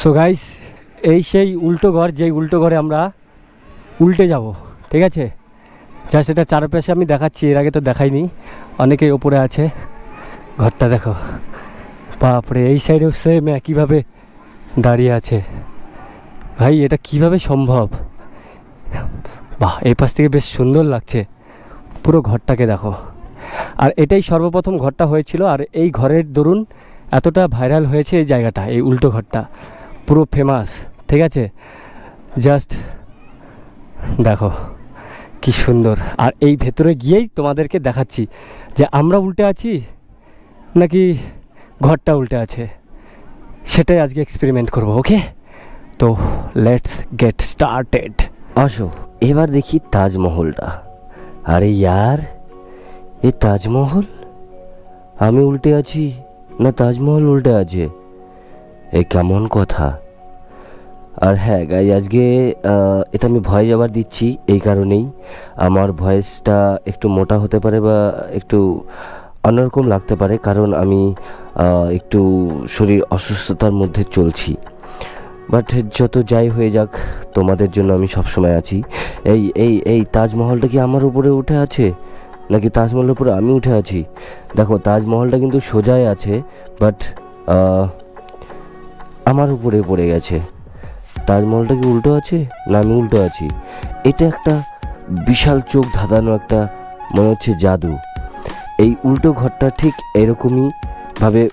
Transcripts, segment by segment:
So guys এই সেই উল্টো ঘর, যেই উল্টো ঘরে আমরা উল্টে যাব, ঠিক আছে? যা সেটা চারপাশে আমি দেখাচ্ছি, এর আগে তো দেখাইনি অনেকেই ওপরে আছে। ঘরটা দেখো। বাপরে, এই সাইডেও সেম একইভাবে দাঁড়িয়ে আছে। ভাই, এটা কীভাবে সম্ভব? বাহ, এই পাশ থেকে বেশ সুন্দর লাগছে। পুরো ঘরটাকে দেখো। আর এটাই সর্বপ্রথম ঘরটা হয়েছিল, আর এই ঘরের দরুন এতটা ভাইরাল হয়েছে এই জায়গাটা, এই উল্টো ঘরটা। পুরো ফেমাস ঠিক আছে? জাস্ট দেখো, কি সুন্দর। আর এই ভেতরে গিয়েই তোমাদেরকে দেখাচ্ছি যে আমরা উল্টে আছি নাকি ঘরটা উল্টে আছে। সেটাই আজকে এক্সপেরিমেন্ট করব ওকে তো লেটস গেট স্টার্টেড আসো, এবার দেখি তাজমহলটা। আরে ইয়ার এই তাজমহল? আমি উল্টে আছি না তাজমহল উল্টে আছে? এ কেমন কথা? আর হ্যাঁ গাই আজকে এটা আমি ভয় যাবার দিচ্ছি এই কারণেই। আমার ভয়েসটা একটু মোটা হতে পারে বা একটু অন্যরকম লাগতে পারে কারণ আমি একটু শরীর অসুস্থতার মধ্যে চলছি। বাট যত যাই হয়ে যাক, তোমাদের জন্য আমি সবসময় আছি। এই এই এই তাজমহলটা কি আমার উপরে উঠে আছে? নাকি তাজমহলের উপরে আমি উঠে আছি? দেখো, তাজমহলটা কিন্তু সোজাই আছে বাট আমার উপরে পড়ে গেছে। তাজমহলটা কি উল্টো আছে? না, আমি উল্টো আছি। এটা একটা বিশাল চোখ ধাঁধানো একটা, মনে হচ্ছে জাদু। এই উল্টো ঘরটা ঠিক এরকমই ভাবে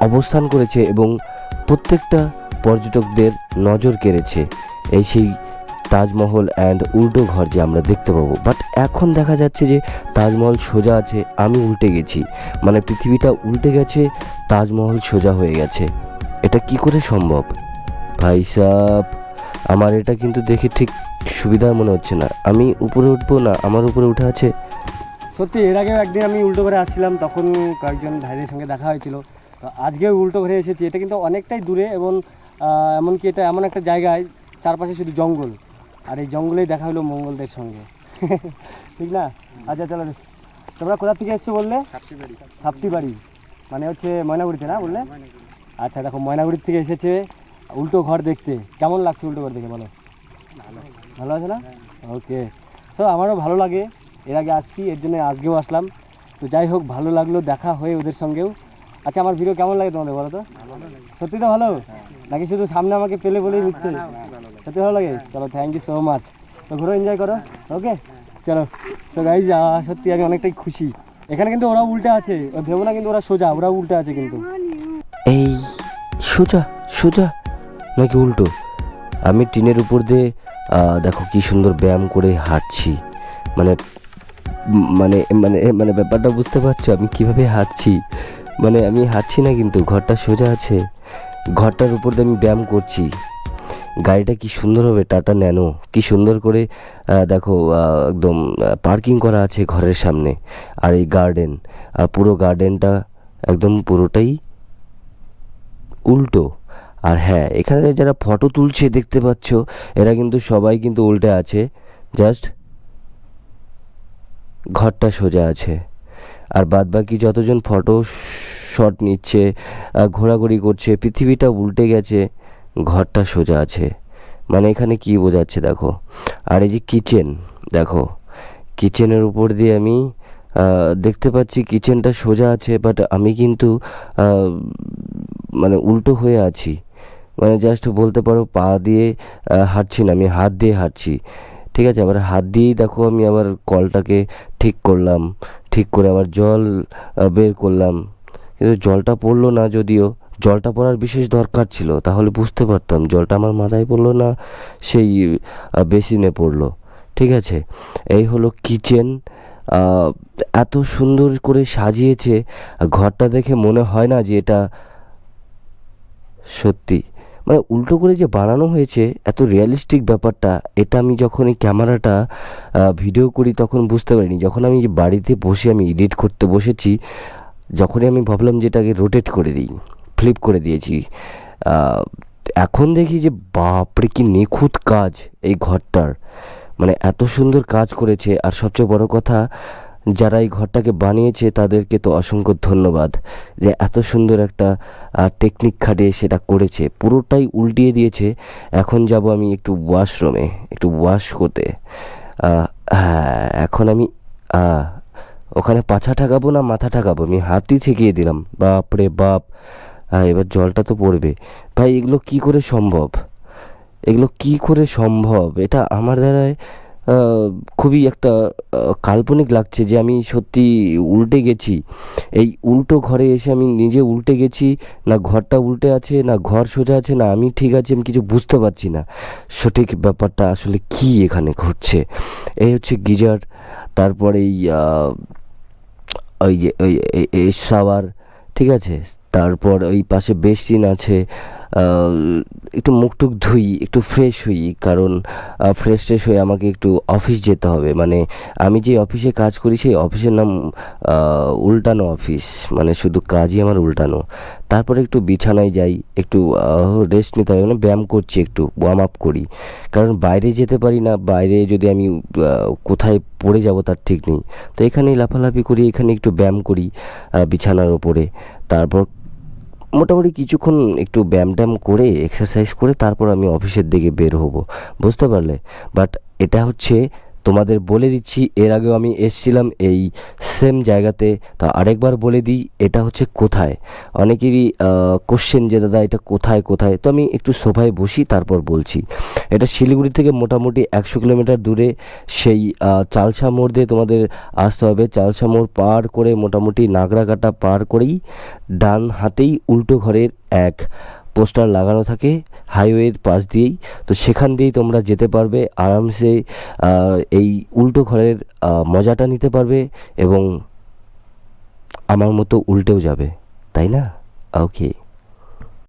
অবস্থান করেছে এবং প্রত্যেকটা পর্যটকদের নজর কেড়েছে। এই সেই তাজমহল অ্যান্ড উল্টো ঘর যে আমরা দেখতে পাবো। বাট এখন দেখা যাচ্ছে যে তাজমহল সোজা আছে, আমি উল্টে গেছি। মানে পৃথিবীটা উল্টে গেছে, তাজমহল সোজা হয়ে গেছে। এটা কি করে সম্ভব? ভাই সাহ আমার এটা কিন্তু দেখে ঠিক সুবিধা মনে হচ্ছে না। আমি উপরে উঠবো না? আমার উপরে উঠে আছে? সত্যি এর আগেও একদিন আমি উল্টো ঘরে আসছিলাম তখন কয়েকজন ভাইদের সঙ্গে দেখা হয়েছিল। তো আজকেও উল্টো ঘরে এসেছি। এটা কিন্তু অনেকটাই দূরে এবং এমনকি এটা এমন একটা জায়গায় চারপাশে শুধু জঙ্গল। আর এই জঙ্গলেই দেখা হলো মঙ্গলদের সঙ্গে। ঠিক না? আচ্ছা চলো তোমরা কোথা থেকে এসছো বললে? সাপটি বাড়ি মানে হচ্ছে ময়নাগুড়িতে না বললে? আচ্ছা দেখো, ময়নাগুড়ির থেকে এসেছে উল্টো ঘর দেখতে। কেমন লাগছে উল্টো ঘর দেখে বলো? ভালো আছে না? ওকে। তো আমারও ভালো লাগে। এর আগে আসছি, এর জন্য আজকেও আসলাম। তো যাই হোক, ভালো লাগল দেখা হয়ে ওদের সঙ্গেও। আচ্ছা আমার ভিডিও কেমন লাগে তোমাদের বলো তো? সত্যি তো ভালো? নাকি শুধু সামনে আমাকে পেলে বলেই মিথ্যে সত্যি ভালো লাগে? চলো থ্যাংক ইউ সো মাচ তো ঘুরো এনজয় করো। ওকে? চলো। তো যা, সত্যি আমি অনেকটাই খুশি। এখানে কিন্তু ওরা উল্টে আছে। ভেবো না কিন্তু ওরা সোজা ওরা উল্টে আছে কিন্তু। এই, সোজা সোজা। নাকি উল্টো? আমি টিনের উপর দিয়ে দেখো কি সুন্দর ব্যায়াম করে হাঁটছি। মানে মানে মানে মানে ব্যাপারটা বুঝতে পারছ? আমি কীভাবে হাঁটছি? মানে আমি হাঁটছি না কিন্তু, ঘরটা সোজা আছে। ঘরটার উপর দিয়ে আমি ব্যায়াম করছি। গাড়িটা কি সুন্দর হবে? টাটা ন্যানো। কি সুন্দর করে দেখো একদম পার্কিং করা আছে ঘরের সামনে। আর এই গার্ডেন। আর পুরো গার্ডেনটা একদম পুরোটাই উল্টো। আর হ্যাঁ এখানে যারা ফটো তুলছে দেখতে পাচ্ছ, এরা কিন্তু সবাই কিন্তু উল্টে আছে। জাস্ট ঘরটা সোজা আছে। আর বাদ বাকি যতজন ফটো শট নিচ্ছে ঘোরাঘুরি করছে, পৃথিবীটা উল্টে গেছে, ঘরটা সোজা আছে। মানে এখানে কি বোঝাচ্ছে দেখো? আর এই যে কিচেন দেখো। কিচেনের উপর দিয়ে আমি দেখতে পাচ্ছি কিচেনটা সোজা আছে বাট আমি কিন্তু মানে উল্টো হয়ে আছি। মানে জাস্ট বলতে পারো পা দিয়ে হাঁটছি না, আমি হাত দিয়ে হাঁটছি। ঠিক আছে? আবার হাত দিয়েই দেখো আমি আবার কলটাকে ঠিক করলাম। ঠিক করে আবার জল বের করলাম। কিন্তু জলটা পড়ল না যদিও। জলটা পড়ার বিশেষ দরকার ছিল, তাহলে বুঝতে পারতাম জলটা আমার মাথায় পড়ল না, সেই বেসিনে পড়ল। ঠিক আছে? এই হলো কিচেন। এত সুন্দর করে সাজিয়েছে ঘরটা দেখে মনে হয় না যে এটা সত্যি। মানে উল্টো করে যে বানানো হয়েছে, এত রিয়েলিস্টিক ব্যাপারটা, এটা আমি যখন এই ক্যামেরাটা ভিডিও করি তখন বুঝতে পারিনি। যখন আমি বাড়িতে বসে আমি এডিট করতে বসেছি, যখনই আমি ভাবলাম যে এটাকে রোটেট করে দিই ফ্লিপ করে দিয়েছি এখন দেখি যে বাপরে কি নিখুঁত কাজ এই ঘরটার। মানে এত সুন্দর কাজ করেছে, আর সবচেয়ে বড় কথা যারা এই ঘরটাকে বানিয়েছে তাদেরকে তো অসংখ্য ধন্যবাদ যে এত সুন্দর একটা টেকনিক খাটিয়ে সেটা করেছে। পুরোটাই উল্টিয়ে দিয়েছে। এখন যাব আমি একটু ওয়াশরুমে একটু ওয়াশ করতে। হ্যাঁ এখন আমি ওখানে পাছা ঠাকাবো না মাথা ঠাকাবো? আমি হাতই ঠেকিয়ে দিলাম। বাপ রে বাপ। হ্যাঁ এবার জলটা তো পড়বে। ভাই, এগুলো কি করে সম্ভব? এগুলো কি করে সম্ভব? এটা আমার দ্বারায় খুবই একটা কাল্পনিক লাগছে যে আমি সত্যি উল্টে গেছি। এই উল্টো ঘরে এসে আমি নিজে উল্টে গেছি, না ঘরটা উল্টে আছে, না ঘর সোজা আছে, না আমি ঠিক আছে, আমি কিছু বুঝতে পারছি না। সঠিক ব্যাপারটা আসলে কি এখানে ঘটছে? এই হচ্ছে গিজার, তারপরে এই ওই যে, ওই এই ঠিক আছে? তারপর ওই পাশে বেসিন আছে একটু মুখ টুক ধুই, একটু ফ্রেশ হই, কারণ ফ্রেশ ট্রেশ হয়ে আমাকে একটু অফিস যেতে হবে। মানে আমি যে অফিসে কাজ করি, সেই অফিসের নাম উল্টানো অফিস মানে শুধু কাজই আমার উল্টানো। তারপরে একটু বিছানায় যাই, একটু রেস্ট নিতে হবে। মানে ব্যায়াম করছি একটু ওয়ার্ম আপ করি। কারণ, বাইরে যেতে পারি না, বাইরে যদি আমি কোথায় পড়ে যাব তার ঠিক নেই। তো এখানেই লাফালাফি করি, এখানে একটু ব্যায়াম করি বিছানার ওপরে। তারপর মোটামুটি কিছুক্ষণ একটু ব্যায়াম করে এক্সারসাইজ করে, তারপর আমি অফিসের দিকে বের হব। বুঝতে পারলে? বাট এটা হচ্ছে তোমাদের বলে দিচ্ছি, এর আগেও আমি এসছিলাম এই সেম জায়গাতে। তা আরেকবার বলে দিই, এটা হচ্ছে কোথায়? অনেকেরই কোশ্চেন যে, দাদা, এটা কোথায় কোথায়? তো আমি একটু সোফায় বসি, তারপর বলছি। এটা শিলিগুড়ি থেকে মোটামুটি একশো কিলোমিটার দূরে। সেই চালসা মোড় দিয়ে তোমাদের আসতে হবে। চালসা মোড় পার করে মোটামুটি নাগরাকাটা পার করেই ডান হাতেই উল্টো ঘরের এক পোস্টার লাগানো থাকে। হাইওয়ের পাশ দিয়েই। তো সেখান দিয়েই তোমরা যেতে পারবে, আরামসে এই উল্টো ঘরের মজাটা নিতে পারবে এবং আমার মতো উল্টেও যাবে। তাই না? ওকে